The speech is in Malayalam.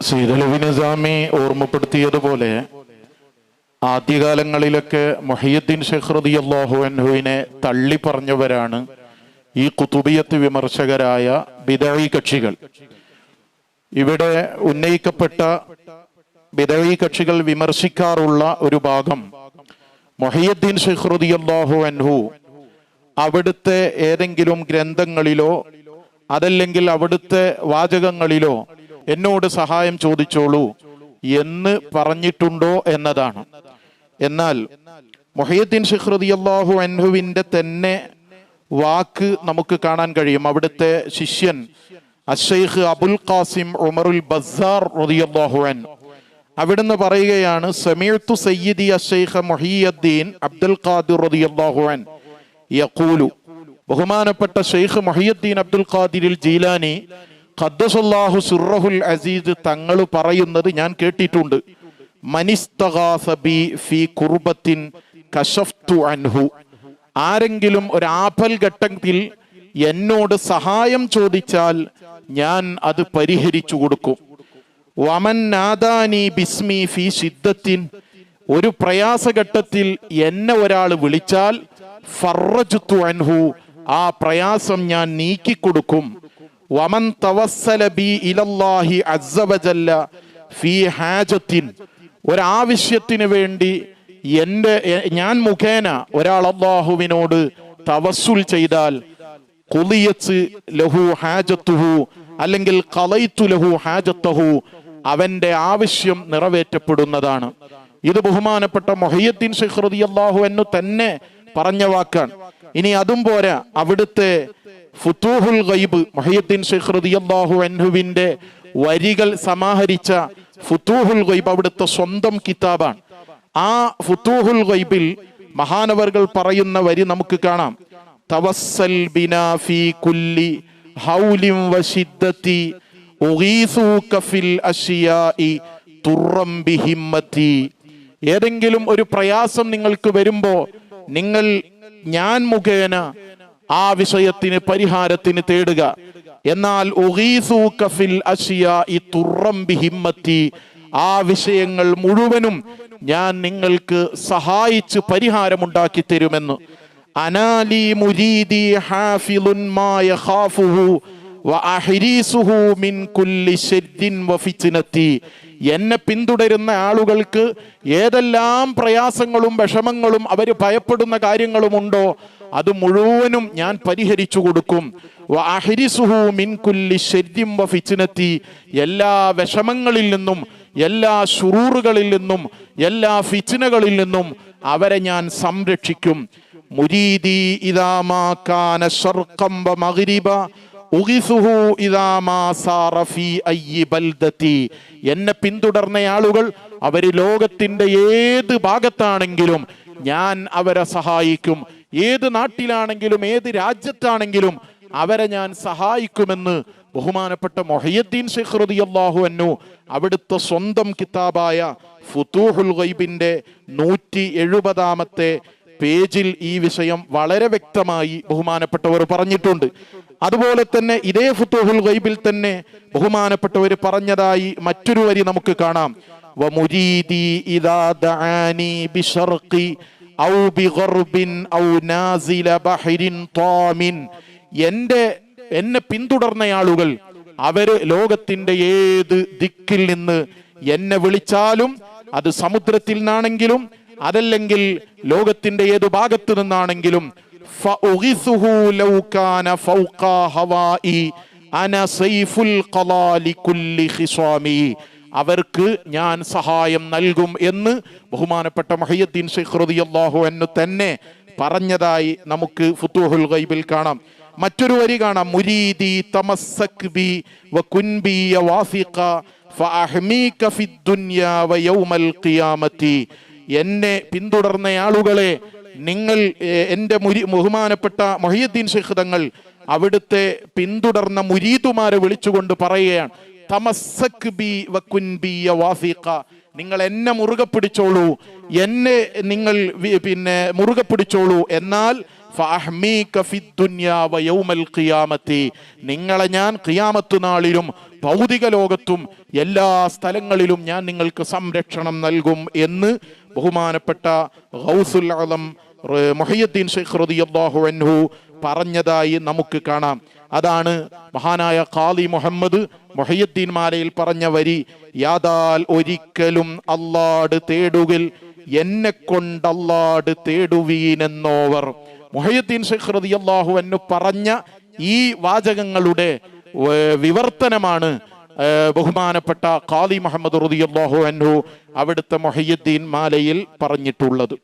സീതലവി നിസാമി ഓർമ്മപ്പെടുത്തിയതുപോലെ ആദ്യകാലങ്ങളിലൊക്കെ മൊഹിയുദ്ദീൻ ഷെഹ്റദി അള്ളാഹു അൻഹുവിനെ തള്ളി പറഞ്ഞവരാണ് ഈ കുത്തുബിയത്ത് വിമർശകരായ ബിദഴി കക്ഷികൾ. ഇവിടെ ഉന്നയിക്കപ്പെട്ട ബിദഴി കക്ഷികൾ വിമർശിക്കാറുള്ള ഒരു ഭാഗം മൊഹിയുദ്ദീൻ ഷെഖ് റതി അള്ളാഹു അൻഹു അവിടുത്തെ ഏതെങ്കിലും ഗ്രന്ഥങ്ങളിലോ അതല്ലെങ്കിൽ അവിടുത്തെ വാചകങ്ങളിലോ എന്നോട് സഹായം ചോദിച്ചോളൂ എന്ന് പറഞ്ഞിട്ടുണ്ടോ എന്നതാണ്. എന്നാൽ മൊഹീദ്ദീൻ ഷിഖ്റതി അള്ളാഹു അൻഹുവിന്റെ തന്നെ വാക്ക് നമുക്ക് കാണാൻ കഴിയും. അവിടുത്തെ ശിഷ്യൻ അഷൈഖ് അബുൽ ഖാസിം ഉമറുൽ ബസാർ റളിയല്ലാഹു അൻ അവിടുന്ന് പറയുകയാണ് സമീർത്തു സയ്യിദി അഷൈഖ് മൊഹീയദ്ദീൻ അബ്ദുൽ ഖാദിർ റളിയല്ലാഹു അൻ യഖൂലു. ബഹുമാനപ്പെട്ട ഷെയ്ഖ് മൊഹീയദ്ദീൻ അബ്ദുൽ ഖാദിരിൽ ജീലാനി ഖദ്ദസല്ലാഹു സുറഹുൽ അസീദ് തങ്ങൾ പറയുന്നത് ഞാൻ കേട്ടിട്ടുണ്ട്. മനിസ്തഗാസ ബി ഫി കുർബത്തിൻ കശഫ്തു അൻഹു. ആരെങ്കിലും ഒരു ആപൽ ഘട്ടത്തിൽ എന്നോട് സഹായം ചോദിച്ചാൽ ഞാൻ അത് പരിഹരിച്ചു കൊടുക്കും. വമൻ നാദാനി ബിസ്മി ഫി സിദ്ധത്തിൻ ഒരു പ്രയാസഘട്ടത്തിൽ എന്നെ ഒരാൾ വിളിച്ചാൽ ഫറജുത്തു അൻഹു ആ പ്രയാസം ഞാൻ നീക്കിക്കൊടുക്കും. വമൻ തവസ്സല ബി ഇലല്ലാഹി ഹാജത്തിൻ. ഒരാവശ്യത്തിന് വേണ്ടി എന്റെ ഞാൻ മുഖേന ഒരാൾ അള്ളാഹുവിനോട് തവസ്സുൽ ചെയ്താൽ കൊളിയച്ച് ലഹു ഹാജത്തുഹു അല്ലെങ്കിൽ കളയിത്തു ലഹു ഹാജത്തഹു അവന്റെ ആവശ്യം നിറവേറ്റപ്പെടുന്നതാണ്. ഇത് ബഹുമാനപ്പെട്ട മൊഹയ്യദ്ദീൻ ഷെഹ്റുദി അള്ളാഹു എന്നു തന്നെ പറഞ്ഞ വാക്കാണ്. ഇനി അതും പോരാ. അവിടുത്തെ ഫുത്തൂഹുൽ ഗൈബ് മഹിയുദ്ദീൻ ഷെയ്ഖ് റളിയല്ലാഹു അൻഹുവിന്റെ വരികൾ സമാഹരിച്ച ഫുത്തൂഹുൽ ഗൈബ് അവിടുത്തെ സ്വന്തം കിതാബാണ്. ആ ഫുത്തൂഹുൽ ഗൈബിൽ മഹാനവർകൾ പറയുന്ന വരി നമുക്ക് കാണാം. തവസ്സൽ ബിനാ ഫീ കുല്ലി ഹൗലിൻ വശിദ്ദതി ഉഗീസൂക ഫിൽ അശിയാഇ തുറം ബിഹിമ്മത്തി. ഏതെങ്കിലും ഒരു പ്രയാസം നിങ്ങൾക്ക് വരുമ്പോ നിങ്ങൾ ഞാൻ മുഖേന ആ വിഷയത്തിന് പരിഹാരത്തിന് തേടുക. എന്നാൽ ആ വിഷയങ്ങൾ മുഴുവനും ഞാൻ നിങ്ങൾക്ക് സഹായിച്ച് പരിഹാരമുണ്ടാക്കി തരുമെന്ന്. അനാലി മുരീദി ഹാഫിലുൻ മാ യഖാഫുഹു വഅഹ്രീസുഹു മിൻ കുല്ലി ശദ്ദിൻ വഫിത്നത്തി എന്നെ പിന്തുടരുന്ന ആളുകൾക്ക് ഏതെല്ലാം പ്രയാസങ്ങളും വിഷമങ്ങളും അവർ ഭയപ്പെടുന്ന കാര്യങ്ങളുമുണ്ടോ? അത് മുഴുവനും ഞാൻ പരിഹരിച്ചു കൊടുക്കും. എല്ലാ വിഷമങ്ങളിൽ നിന്നും എല്ലാ ഷുറൂറുകളിൽ നിന്നും എല്ലാ ഫിച്ചിനകളിൽ നിന്നും അവരെ ഞാൻ സംരക്ഷിക്കും. മുരീദി ഇതാമാക്കാന അയ്യി ബൽദത്തി. എന്നെ പിന്തുടർന്ന ആളുകൾ അവർ ലോകത്തിന്റെ ഏത് ഭാഗത്താണെങ്കിലും ഞാൻ അവരെ സഹായിക്കും. ഏത് നാട്ടിലാണെങ്കിലും ഏത് രാജ്യത്താണെങ്കിലും അവരെ ഞാൻ സഹായിക്കുമെന്ന് ബഹുമാനപ്പെട്ട മൊഹയ്യദ്ദീൻ ഷെയ്ഖ് റളിയല്ലാഹു അന്നു അവിടുത്തെ സ്വന്തം കിതാബായ ഫുത്തൂഹുൽ ഗൈബിന്റെ നൂറ്റി എഴുപതാമത്തെ പേജിൽ ഈ വിഷയം വളരെ വ്യക്തമായി ബഹുമാനപ്പെട്ടവർ പറഞ്ഞിട്ടുണ്ട്. അതുപോലെ തന്നെ ഇതേ ഫുത്തൂഹുൽ ഗൈബിൽ തന്നെ ബഹുമാനപ്പെട്ടവർ പറഞ്ഞതായി മറ്റൊരു വരി നമുക്ക് കാണാം. ഇദാ ദആനി ബിശർഖി ഔ ബിഗർബിൻ ഔ നാസില എന്നെ പിന്തുടർന്ന ആളുകൾ അവർ ലോകത്തിന്റെ ഏത് ദിക്കിൽ നിന്ന് എന്നെ വിളിച്ചാലും അത് സമുദ്രത്തിൽ നിന്നാണെങ്കിലും അതല്ലെങ്കിൽ ലോകത്തിന്റെ ഏത് ഭാഗത്തു നിന്നാണെങ്കിലും അന സൈഫുൽ അവർക്ക് ഞാൻ സഹായം നൽകും എന്ന് ബഹുമാനപ്പെട്ട മഹയ്യദ്ദീൻ ഷെയ്ഖ് റളിയല്ലാഹു അൻഹു തന്നെ പറഞ്ഞതായി നമുക്ക് ഫുത്തുഹുൽ ഗൈബിൽ കാണാം. മറ്റൊരു വരി കാണാം. മുരീദി തമസ്സക് ബി വ കുൻബി വാസിഖ ഫഅഹ്മീക വ യൗമൽ ഖിയാമത്തി. എന്നെ പിന്തുടർന്ന ആളുകളെ നിങ്ങൾ എന്റെ മുരി ബഹുമാനപ്പെട്ട ഷെയ്ഖ് തങ്ങൾ അവിടുത്തെ പിന്തുടർന്ന മുരീദുമാരെ വിളിച്ചുകൊണ്ട് പറയുകയാണ്. ബി നിങ്ങൾ എന്നെ മുറുകെ പിടിച്ചോളൂ. എന്നെ നിങ്ങൾ പിന്നെ മുറുകെ പിടിച്ചോളൂ. എന്നാൽ നിങ്ങളെ ഞാൻ ഖിയാമത്ത് നാളിലും ഭൗതിക ലോകത്തും എല്ലാ സ്ഥലങ്ങളിലും ഞാൻ നിങ്ങൾക്ക് സംരക്ഷണം നൽകും എന്ന് ബഹുമാനപ്പെട്ട ഗൗസുൽ ആലം മൊഹയ്യദ്ദീൻ ഷെയ്ഖ് റളിയല്ലാഹു അൻഹു പറഞ്ഞതായി നമുക്ക് കാണാം. അതാണ് മഹാനായ ഖാലി മുഹമ്മദ് മൊഹയ്യുദ്ദീൻ മാലയിൽ പറഞ്ഞ വരി യാതാൽ ഒരിക്കലും അല്ലാട് തേടുകിൽ എന്നെ കൊണ്ടല്ലാട് തേടുവീനെന്നോവർ. മൊഹയ്യുദ്ദീൻ ഷെയ്ഖ് റളിയല്ലാഹു അൻഹു പറഞ്ഞ ഈ വാചകങ്ങളുടെ വിവർത്തനമാണ് ബഹുമാനപ്പെട്ട ഖാലി മുഹമ്മദ് റളിയല്ലാഹു അൻഹു അവിടുത്തെ മൊഹയ്യുദ്ദീൻ മാലയിൽ പറഞ്ഞിട്ടുള്ളത്.